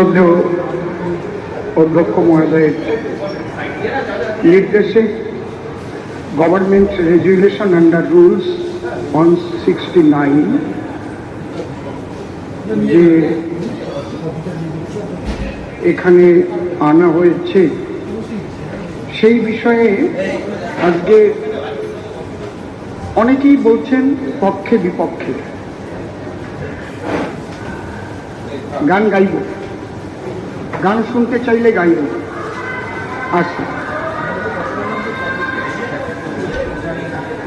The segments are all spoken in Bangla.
শ্রদ্ধেয় অধ্যক্ষ মহোদয়ের নির্দেশে government resolution under rules one sixty nine যে এখানে আনা হয়েছে, সেই বিষয়ে আজকে অনেকেই বলছেন পক্ষে বিপক্ষে গান গাইব। গান শুনতে চাইলে গাইব। আচ্ছা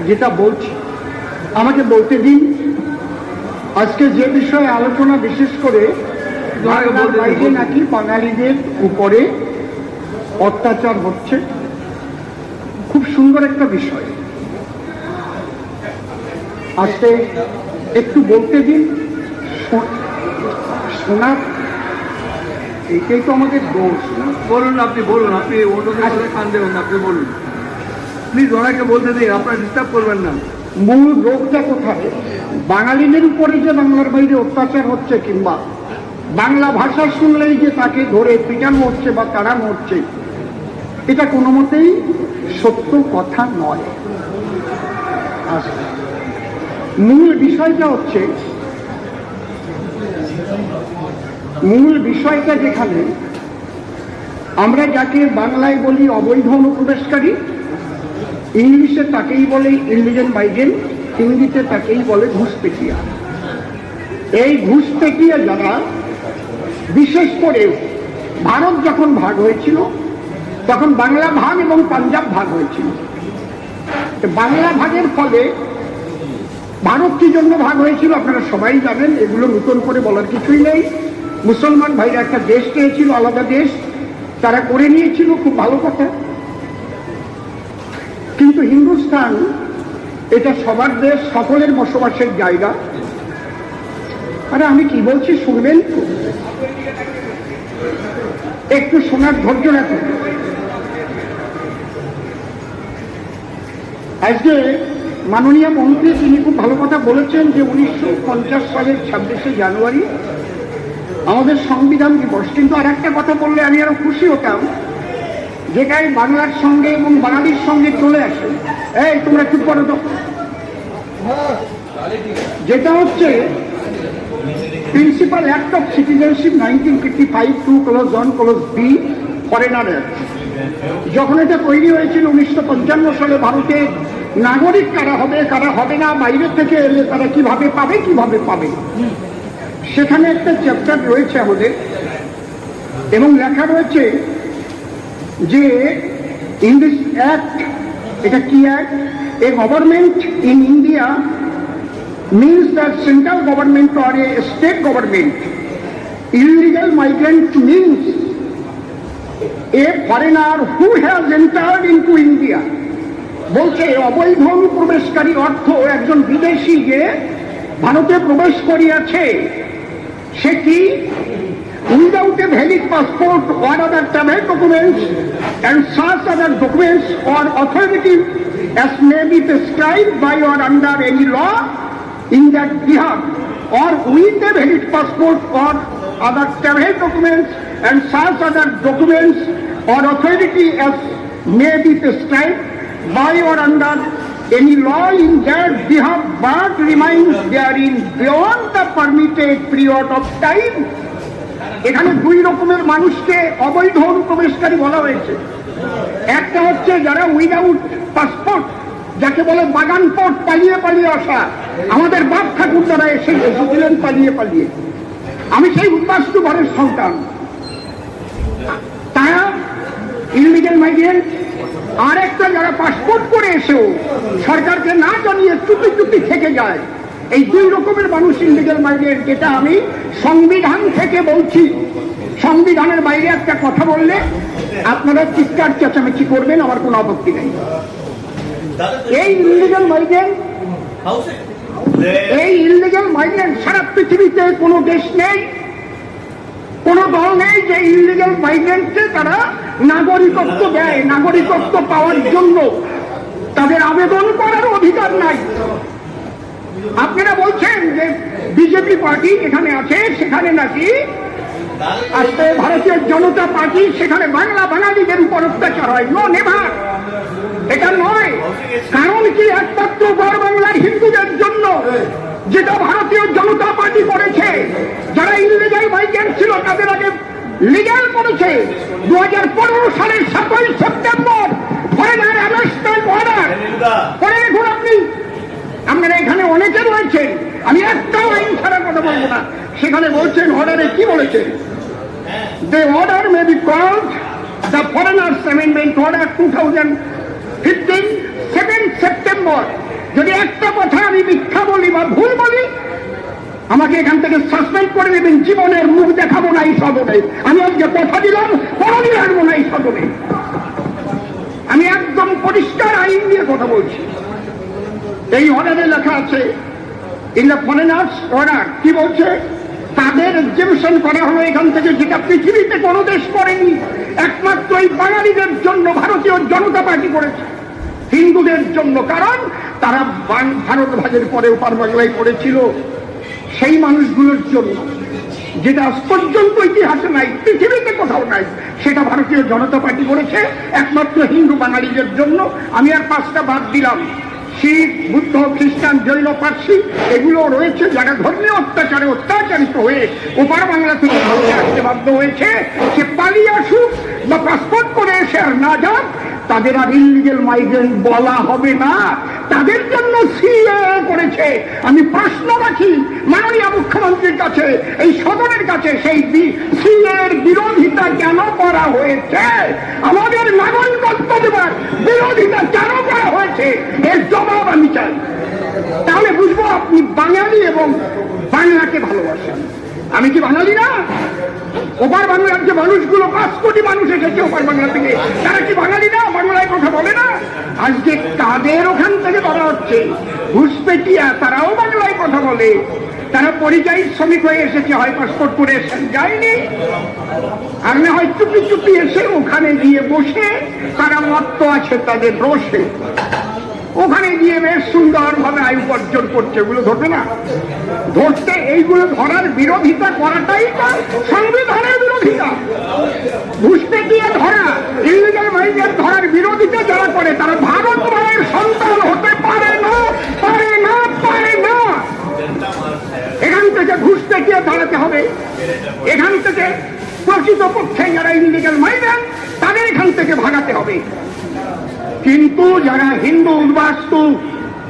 যেটা বলছি আমাকে বলতে দিন। আজকে যে বিষয়ে আলোচনা বিশেষ করে বাইরে নাকি বাঙালিদের উপরে অত্যাচার হচ্ছে খুব সুন্দর একটা বিষয়। আজকে একটু বলতে দিন শোনার এইটাই তো আমাদের দোষ। বলুন আপনি বলুন, আপনি অন্যকে বলে কান দেবেন আপনি বলুন। প্লিজ ওনাকে বলতে দিন, আপনারা ডিস্টার্ব করবেন না। মূল রোগটা কোথায়? বাঙালিদের উপরে যে বাংলার বাইরে অত্যাচার হচ্ছে কিংবা বাংলা ভাষা শুনলেই যে তাকে ধরে পিটানো হচ্ছে বা তাড়ানো হচ্ছে, এটা কোনো মতেই সত্য কথা নয়। মূল বিষয়টা হচ্ছে মূল বিষয়টা যেখানে, আমরা যাকে বাংলায় বলি অবৈধ অনুপ্রবেশকারী, ইংলিশে তাকেই বলে ইলিগেন মাইগ্রেন্ট, হিন্দিতে তাকেই বলে ঘুষপেটিয়া এই ঘুষপেটিয়া যারা, বিশেষ করে ভারত যখন ভাগ হয়েছিল, তখন বাংলা ভাগ এবং পাঞ্জাব ভাগ হয়েছিল। বাংলা ভাগের ফলে ভারত কি জন্য ভাগ হয়েছিল আপনারা সবাই জানেন, এগুলো নতুন করে বলার কিছুই নেই। মুসলমান ভাইরা একটা দেশ চেয়েছিল, আলাদা দেশ, তারা করে নিয়েছিল, খুব ভালো কথা। কিন্তু হিন্দুস্তান এটা সবার দেশ, সকলের বসবাসের জায়গা। আরে আমি কি বলছি, শুনবেন? একটু শোনার ধৈর্য রাখুন। আজকে মাননীয় মন্ত্রী, তিনি খুব ভালো কথা বলেছেন যে উনিশশো পঞ্চাশ সালের ছাব্বিশে জানুয়ারি আমাদের সংবিধান দিবস কিন্তু আর একটা কথা বললে আমি আরও খুশি হতাম। যেটাই বাংলার সঙ্গে এবং বাঙালির সঙ্গে চলে আসে। এই, তোমরা চুপ করো তো। যেটা হচ্ছে principal act of citizenship nineteen fifty five two clause one clause B foreigner যখন এটা তৈরি হয়েছিল উনিশশো পঞ্চান্ন সালে ভারতে, নাগরিক কারা হবে কারা হবে না, বাইরে থেকে এলে তারা কীভাবে পাবে কীভাবে পাবে? সেখানে একটা চ্যাপ্টার রয়েছে আমাদের, এবং লেখা রয়েছে যে ইন দিস অ্যাক্ট এটা কি act a government in India means that central government or a state government illegal migrant means a foreigner who has entered into India বলছে অবৈধ প্রবেশকারী অর্থ একজন বিদেশি যে ভারতে প্রবেশ করিয়াছে। সে without a valid passport or other travel documents and such other documents or authority as may be prescribed by or under any law in that behalf or with a valid passport or other travel documents and such other documents or authority as may be prescribed by or under any law, in their behalf but remains therein beyond the permitted period of time, এখানে দুই রকমের মানুষকে অবৈধ অনুপ্রবেশকারী বলা হয়েছে। একটা হচ্ছে যারা উইদাউট পাসপোর্ট যাকে বলে বাগান পথ পালিয়ে পালিয়ে আসা। আমাদের বাপ ঠাকুর দ্বারা এসে এসেছিলেন পালিয়ে পালিয়ে। আমি সেই উদ্বাস্তু ঘরের সন্তান। তারা ইলিগেল মাইগ্রেন্ট আর একটা যারা পাসপোর্ট করে এসেও সরকারকে না জানিয়ে চুপি চুপি থেকে যায়। এই দুই রকমের মানুষ ইলিগেল মাইগ্রেন্ট যেটা আমি সংবিধান থেকে বলছি। সংবিধানের বাইরে একটা কথা বললে আপনারা চিৎকার চেঁচামেচি করবেন, আমার কোনো আপত্তি নেই। এই ইলিগেল মাইগ্রেন্ট এই ইলিগেল মাইগ্রেন্ট সারা পৃথিবীতে কোনো দেশ নেই কোন দল নেই যে ইলিগেল মাইগ্রেন্টকে তারা নাগরিকত্ব দেয়, নাগরিকত্ব পাওয়ার জন্য। তাদের আবেদন করার অধিকার নাই। আপনারা বলছেন যে বিজেপি পার্টি এখানে আছে, সেখানে নাকি? আজকে ভারতীয় জনতা পার্টি সেখানে বাংলা বাঙালিদের উপর অত্যাচার হয়। নো নেভার এটা নয়। কারণ কি একমাত্র বড় বাংলার হিন্দুদের জন্য? যেটা ভারতীয় জনতা পার্টি করেছে যারা ইলিগাল মাইগ্রেন্ট ছিল তাদের আগে লিগাল করেছে। দু হাজার পনেরো সালের সাতই সেপ্টেম্বর ফরেনার অ্যারেস্টমেন্ট অর্ডার দেখুন আপনি আপনারা এখানে অনেকে রয়েছেন। আমি একটাও আইন ছাড়া কথা বলব না। সেখানে বলছেন অর্ডারে কি বলেছেন The order may the called the Foreigners Amendment Order 2015, 7th September. যদি একটা কথা আমি মিথ্যা বলি বা ভুল বলি, আমাকে এখান থেকে সাসপেন্ড করে দেবেন জীবনের মুখ দেখাবো না এই সদনে আমি আজকে কথা দিলাম কোনদিন আসব না এই সদনে আমি একদম পরিষ্কার আইন নিয়ে কথা বলছি। এই অর্ডারে লেখা আছে ইন দ্য ফরেনার্স অর্ডার কি বলছে? তাদের এক্সিবিশন করা হলো এখান থেকে যেটা পৃথিবীতে কোনো দেশ করেনি। একমাত্র এই বাঙালিদের জন্য ভারতীয় জনতা পার্টি করেছে। হিন্দুদের জন্য, কারণ তারা ভারত ভাগের পরে ওপার বাংলায় করেছিল সেই মানুষগুলোর জন্য, যেটা আজ পর্যন্ত ইতিহাসে নাই, পৃথিবীতে কোথাও নাই, সেটা ভারতীয় জনতা পার্টি করেছে, একমাত্র হিন্দু বাঙালিদের জন্য। আমি আর পাঁচটা বাদ দিলাম। শিখ, বুদ্ধ, খ্রিস্টান, জৈন, পার্সি এগুলো রয়েছে যারা ধর্মীয় অত্যাচারে অত্যাচারিত হয়ে ওপার বাংলা থেকে ভারতে আসতে বাধ্য হয়েছে। সে পালিয়ে আসুক বা পাসপোর্ট করে এসে আর না যাক তাদের আর ইলিগেল মাইগ্রেন্ট বলা হবে না। তাদের জন্য সিএ করেছে। আমি প্রশ্ন রাখি, মাননীয় মুখ্যমন্ত্রীর কাছে, এই সদনের কাছে সেই সিএ এর বিরোধিতা কেন করা হয়েছে? আমাদের নাগরিকত্ব দেবার বিরোধিতা কেন করা হয়েছে? এর জবাব আমি চাই। তাহলে বুঝব আপনি বাঙালি এবং বাংলাকে ভালোবাসেন। আমি কি বাঙালি না? ওপার বাংলার যে মানুষগুলো পাঁচ কোটি মানুষ এসেছে ওপার বাংলা থেকে। তারা কি বাঙালি না? বাংলায় কথা বলে না? আজকে কাদের ওখান থেকে করা হচ্ছে? ঘুষপেটিয়া তারাও বাংলায় কথা বলে। তারা পরিযায়ী শ্রমিক হয়ে এসেছে, হয় পাসপোর্ট করে এসে যায়নি। আর না হয় চুপি চুপি এসে ওখানে গিয়ে বসে তারা মত্ত আছে তাদের রোষে ওখানে গিয়ে বেশ সুন্দর ভাবে আয়ু উপার্জন করছে, এগুলো ধরবে না। ধরতে এইগুলো ধরার বিরোধিতা করাটাই তো সংবিধানের বিরোধিতা। ঘুষতে গিয়ে ধরা, ইলিগাল মাইগ্রেন্ট ধরার বিরোধিতা যারা করে, তারা ভারত মায়ের সন্তান হতে পারে না পারে না পারে না। এখান থেকে ঘুষতে গিয়ে ধরাতে হবে। এখান থেকে প্রকৃত পক্ষে যারা ইলিগাল মাইগ্রেন্ট, তাদের এখান থেকে ভাগাতে হবে। কিন্তু যারা হিন্দু উদ্বাস্তু,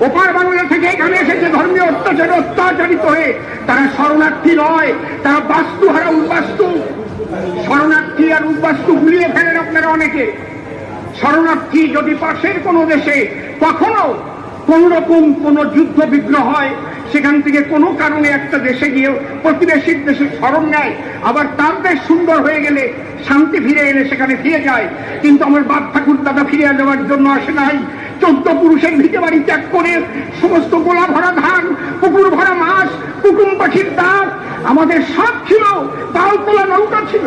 ওপার বাংলা থেকে এখানে এসেছে ধর্মীয় অত্যাচারে, অত্যাচারিত হয়ে, তারা শরণার্থী নয়, তারা বাস্তু হারা উদ্বাস্তু। শরণার্থী আর উদ্বাস্তু গুলিয়ে ফেলেন আপনারা অনেকে। শরণার্থী যদি পাশের কোনো দেশে কখনো কোন রকম কোন যুদ্ধ বিগ্রহ হয়, সেখান থেকে কোনো কারণে একটা দেশে গিয়ে প্রতিবেশীর দেশে স্মরণ নেয়। আবার তার দেশ সুন্দর হয়ে গেলে, শান্তি ফিরে এলে সেখানে ফিরে যায়। কিন্তু আমার বাপ ঠাকুর দাদা ফিরে যাওয়ার জন্য আসে নাই। চোদ্দ পুরুষের ভিটে বাড়ি ত্যাগ করে সমস্ত গোলা ভরা ধান, পুকুর ভরা মাছ কুকুম পাখির দাঁত আমাদের সব ছিল, তাল তোলা নৌকা ছিল।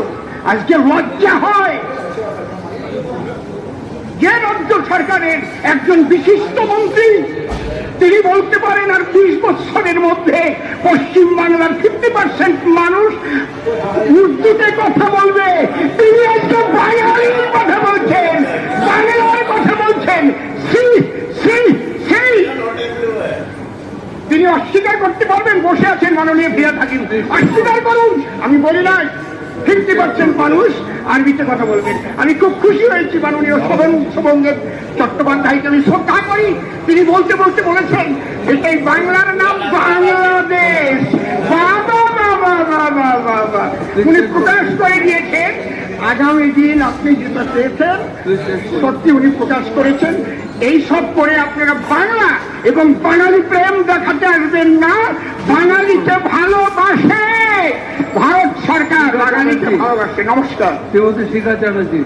আজকে লজ্জা হয়। যে রাজ্য সরকারের একজন বিশিষ্ট মন্ত্রী। তিনি বলতে পারেন, আর বিশ বছরের মধ্যে পশ্চিম বাংলার ফিফটি পার্সেন্ট মানুষ উর্দুতে কথা বলবে। তিনি একজন বাঙালির কথা বলছেন, বাংলার কথা বলছেন। তিনি অস্বীকার করতে পারবেন, বসে আছেন মাননীয় ফিরে থাকেন অস্বীকার করুন, আমি বলি না পার্সেন্ট মানুষ আরবিতে কথা বলবেন আমি খুব খুশি হয়েছি মাননীয় শোভন শোভনদেব চট্টোপাধ্যায়কে আমি শ্রদ্ধা করি, তিনি বলতে বলতে বলেছেন, এটাই বাংলার নাম বাংলাদেশ। বাবা বাবা বাবা বাবা উনি প্রকাশ করে দিয়েছেন আগামী দিন আপনি যেটা চেয়েছেন সত্যি উনি প্রকাশ করেছেন। এই সব করে আপনারা বাংলা এবং বাঙালি প্রেম দেখাতে আসবেন না। বাঙালিকে ভালোবাসে। ভারত সরকার বাঙালিকে ভালোবাসে। নমস্কার। শ্রীমতী শিখা চ্যাটার্জি।